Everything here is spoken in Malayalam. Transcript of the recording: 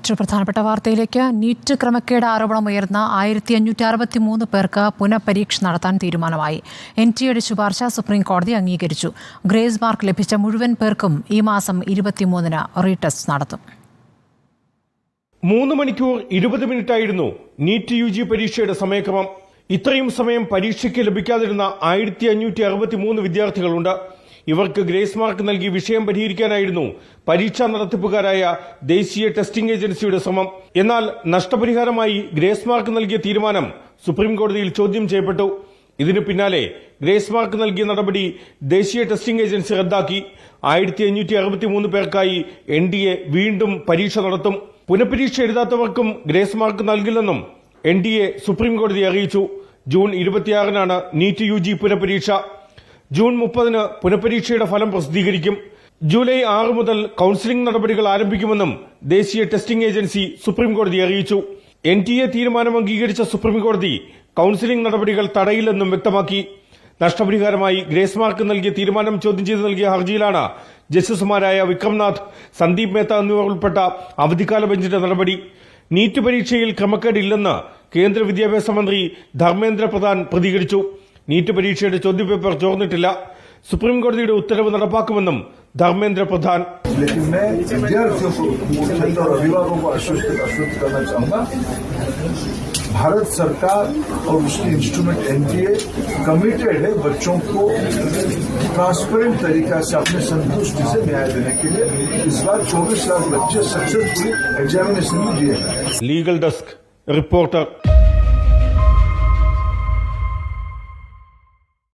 മറ്റൊരു പ്രധാനപ്പെട്ട വാർത്തയിലേക്ക്. നീറ്റ് ക്രമക്കേട് ആരോപണം ഉയർന്ന ആയിരത്തി അഞ്ഞൂറ്റി അറുപത്തി മൂന്ന് പേർക്ക് പുനഃപരീക്ഷ നടത്താൻ തീരുമാനമായി. എൻ ടി എയുടെ ശുപാർശ സുപ്രീം കോടതി അംഗീകരിച്ചു. ഗ്രേസ് മാർക്ക് ലഭിച്ച മുഴുവൻ പേർക്കും ഈ മാസം ഇരുപത്തിമൂന്നിന് റീടെസ്റ്റ് നടത്തും. മൂന്ന് മണിക്കൂർ ഇരുപത് മിനിറ്റായിരുന്നു നീറ്റ് യു ജി പരീക്ഷയുടെ സമയക്രമം. ഇത്രയും സമയം പരീക്ഷയ്ക്ക് ലഭിക്കാതിരുന്ന ആയിരത്തി അഞ്ഞൂറ്റി അറുപത്തി മൂന്ന് വിദ്യാർത്ഥികളുണ്ട്. ഇവർക്ക് ഗ്രേസ് മാർക്ക് നൽകി വിഷയം പരിഹരിക്കാനായിരുന്നു പരീക്ഷാ നടത്തിപ്പുകാരായ ദേശീയ ടെസ്റ്റിംഗ് ഏജൻസിയുടെ ശ്രമം. എന്നാൽ നഷ്ടപരിഹാരമായി ഗ്രേസ് മാർക്ക് നൽകിയ തീരുമാനം സുപ്രീംകോടതിയിൽ ചോദ്യം ചെയ്യപ്പെട്ടു. ഇതിനു പിന്നാലെ ഗ്രേസ് മാർക്ക് നൽകിയ നടപടി ദേശീയ ടെസ്റ്റിംഗ് ഏജൻസി റദ്ദാക്കി. ആയിരത്തി അഞ്ഞൂറ്റി അറുപത്തി മൂന്ന് പേർക്കായി എൻ ഡി എ വീണ്ടും പരീക്ഷ നടത്തും. പുനഃപരീക്ഷ എഴുതാത്തവർക്കും ഗ്രേസ് മാർക്ക് നൽകില്ലെന്നും എൻ ഡി എ സുപ്രീംകോടതി അറിയിച്ചു. ജൂൺ ഇരുപത്തിയാറിനാണ് നീറ്റ് യു ജി പുനഃപരീക്ഷ. ജൂൺ മുപ്പതിന് പുനഃപരീക്ഷയുടെ ഫലം പ്രസിദ്ധീകരിക്കും. ജൂലൈ ആറ് മുതൽ കൌൺസിലിംഗ് നടപടികൾ ആരംഭിക്കുമെന്നും ദേശീയ ടെസ്റ്റിംഗ് ഏജൻസി സുപ്രീംകോടതി അറിയിച്ചു. എൻ ടി എ തീരുമാനം അംഗീകരിച്ച സുപ്രീംകോടതി കൌൺസിലിംഗ് നടപടികൾ തടയില്ലെന്നും വ്യക്തമാക്കി. നഷ്ടപരിഹാരമായി ഗ്രേസ് മാർക്ക് നൽകിയ തീരുമാനം ചോദ്യം ചെയ്ത് നൽകിയ ഹർജിയിലാണ് ജസ്റ്റിസുമാരായ വിക്രംനാഥ് സന്ദീപ് മേത്ത എന്നിവർ ഉൾപ്പെട്ട അവധിക്കാല ബെഞ്ചിന്റെ നടപടി. നീറ്റ് പരീക്ഷയിൽ ക്രമക്കേടില്ലെന്ന് കേന്ദ്ര വിദ്യാഭ്യാസ മന്ത്രി ധർമ്മേന്ദ്ര പ്രധാൻ പ്രതികരിച്ചു. നീറ്റ് പരീക്ഷയുടെ ചോദ്യപേപ്പർ ചോർന്നിട്ടില്ല സുപ്രീം കോടതിയുടെ ഉത്തരവ് നടപ്പാക്കുമെന്നും ധർമ്മേന്ദ്ര പ്രധാൻ लेकिन मैं विद्यार्थियों को स्टूडेंट और अभिभावकों को आश्वस्त आश्वस्त करना चाहूंगा भारत सरकार और उसके इंस्ट्रूमेंट एनटीए कमिटेड है बच्चों को ट्रांसपेरेंट तरीका से अपने संतुष्टि से न्याय देने के लिए इस बार 24 लाख बच्चे सक्सेसफुली एग्जामिनेशन में दिए हैं ലീഗൽ ഡെസ്ക് റിപ്പോർട്ടർ